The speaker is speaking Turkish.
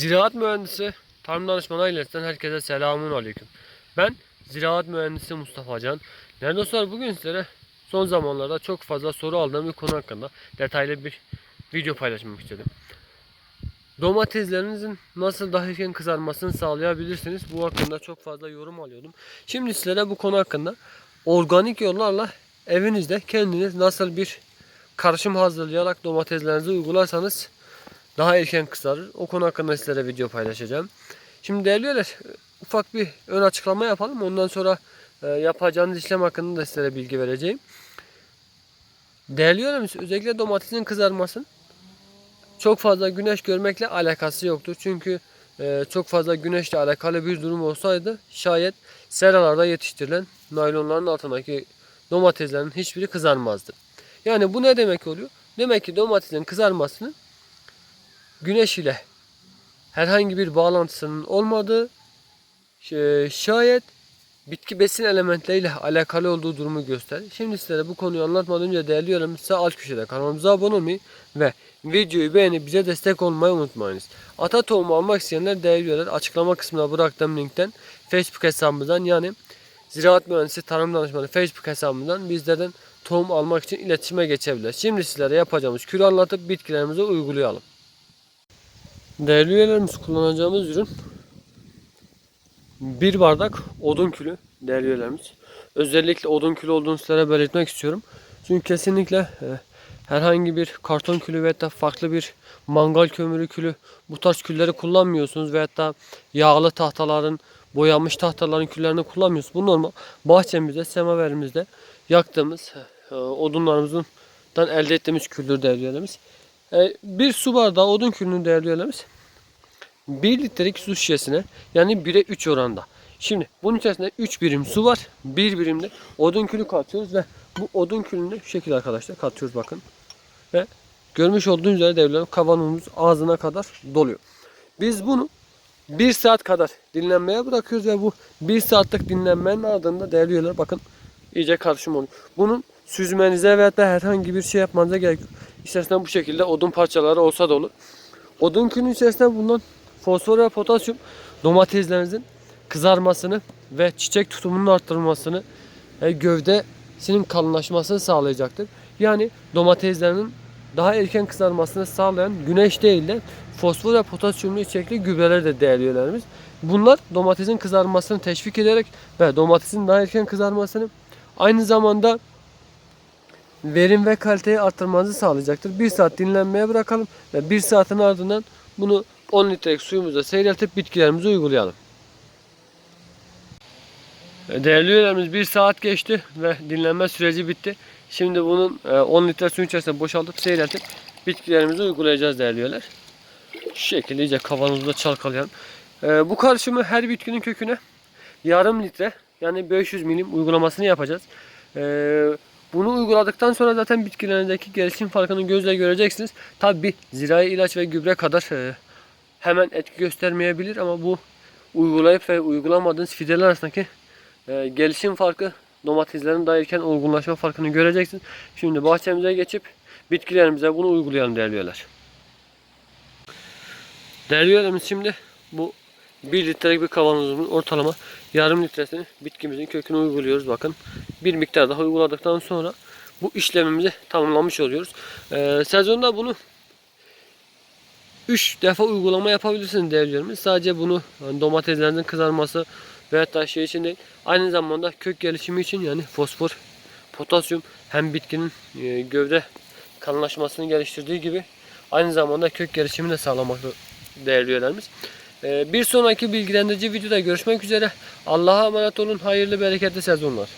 Ziraat mühendisi tarım danışmanı ailesinden herkese selamun aleyküm. Ben ziraat mühendisi Mustafa Can. Değerli dostlar bugün sizlere son zamanlarda çok fazla soru aldığım bir konu hakkında detaylı bir video paylaşmak istedim. Domateslerinizin nasıl daha erken kızarmasını sağlayabilirsiniz? Bu hakkında çok fazla yorum alıyordum. Şimdi sizlere bu konu hakkında organik yollarla evinizde kendiniz nasıl bir karışım hazırlayarak domateslerinizi uygularsanız daha erken kızarır. O konu hakkında sizlere video paylaşacağım. Şimdi değerli üyeler ufak bir ön açıklama yapalım. Ondan sonra e, yapacağınız işlem hakkında da sizlere bilgi vereceğim. Değerli üyelerimiz özellikle domatesin kızarmasın çok fazla güneş görmekle alakası yoktur. Çünkü e, çok fazla güneşle alakalı bir durum olsaydı şayet seralarda yetiştirilen naylonların altındaki domateslerin hiçbiri kızarmazdı. Yani bu ne demek oluyor? Demek ki domatesin kızarmasını güneş ile herhangi bir bağlantısının olmadığı şayet bitki besin elementleriyle alakalı olduğu durumu gösterir. Şimdi sizlere bu konuyu anlatmadan önce değerli yorum sağ alt köşede kanalımıza abone olmayı ve videoyu beğenip bize destek olmayı unutmayınız. Ata tohumu almak isteyenler değerli üyeler açıklama kısmına bıraktığım linkten Facebook hesabımızdan yani Ziraat Mühendisi Tarım Danışmanı Facebook hesabımızdan bizlerden tohum almak için iletişime geçebilir. Şimdi sizlere yapacağımız kürü anlatıp bitkilerimize uygulayalım. Değerli üyelerimiz kullanacağımız ürün bir bardak odun külü değerli üyelerimiz. Özellikle odun külü olduğunu sizlere belirtmek istiyorum. Çünkü kesinlikle e, herhangi bir karton külü veya da farklı bir mangal kömürü külü bu tarz külleri kullanmıyorsunuz veya da yağlı tahtaların boyanmış tahtaların küllerini kullanmıyorsunuz. Bu normal bahçemizde semaverimizde yaktığımız e, odunlarımızdan elde ettiğimiz küldür değerli üyelerimiz. E, bir su bardağı odun külünü değerli üyelerimiz 1 litrelik su şişesine yani 1'e 3 oranda. Şimdi bunun içerisinde 3 birim su var. 1 birim de odun külü katıyoruz ve bu odun külünü şu şekilde arkadaşlar katıyoruz bakın. Ve görmüş olduğunuz üzere devlerim kavanozumuz ağzına kadar doluyor. Biz bunu 1 saat kadar dinlenmeye bırakıyoruz ve bu 1 saatlik dinlenmenin ardında değerli üyeler bakın iyice karışım oluyor. Bunun süzmenize veya da herhangi bir şey yapmanıza gerek yok. İçerisinde bu şekilde odun parçaları olsa da olur. Odun külünün içerisinde bulunan fosfor ve potasyum domateslerinizin kızarmasını ve çiçek tutumunun arttırılmasını ve gövdesinin kalınlaşmasını sağlayacaktır. Yani domateslerinin daha erken kızarmasını sağlayan güneş değil de fosfor ve potasyumlu içerikli gübreler de değerli üyelerimiz. Bunlar domatesin kızarmasını teşvik ederek ve domatesin daha erken kızarmasını aynı zamanda verim ve kaliteyi arttırmanızı sağlayacaktır. Bir saat dinlenmeye bırakalım ve bir saatin ardından bunu 10 litrelik suyumuzda seyreltip bitkilerimize uygulayalım. Değerli üyelerimiz bir saat geçti ve dinlenme süreci bitti. Şimdi bunun e, 10 litre suyun içerisine boşaltıp seyreltip bitkilerimize uygulayacağız değerli üyeler. Şu şekilde iyice kavanozda çalkalayalım. E, Bu karışımı her bitkinin köküne yarım litre yani 500 milim uygulamasını yapacağız. E, Bunu uyguladıktan sonra zaten bitkilerindeki gelişim farkını gözle göreceksiniz. Tabi zirai ilaç ve gübre kadar e, hemen etki göstermeyebilir ama bu uygulayıp ve uygulamadığınız fideler arasındaki e, gelişim farkı domateslerin daha erken olgunlaşma farkını göreceksiniz. Şimdi bahçemize geçip bitkilerimize bunu uygulayalım değerli üyeler. Değerli üyelerimiz şimdi bu 1 litrelik bir kavanozumuzun ortalama yarım litresini bitkimizin köküne uyguluyoruz. Bakın bir miktar daha uyguladıktan sonra bu işlemimizi tamamlamış oluyoruz. Ee, sezonda bunu 3 defa uygulama yapabilirsiniz değerli üyelerimiz. Sadece bunu hani domateslerinizin kızarması veya da şey için değil. Aynı zamanda kök gelişimi için yani fosfor, potasyum hem bitkinin e, gövde kalınlaşmasını geliştirdiği gibi aynı zamanda kök gelişimini de sağlamakta değerli üyelerimiz. Ee, Bir sonraki bilgilendirici videoda görüşmek üzere. Allah'a emanet olun. Hayırlı bereketli sezonlar.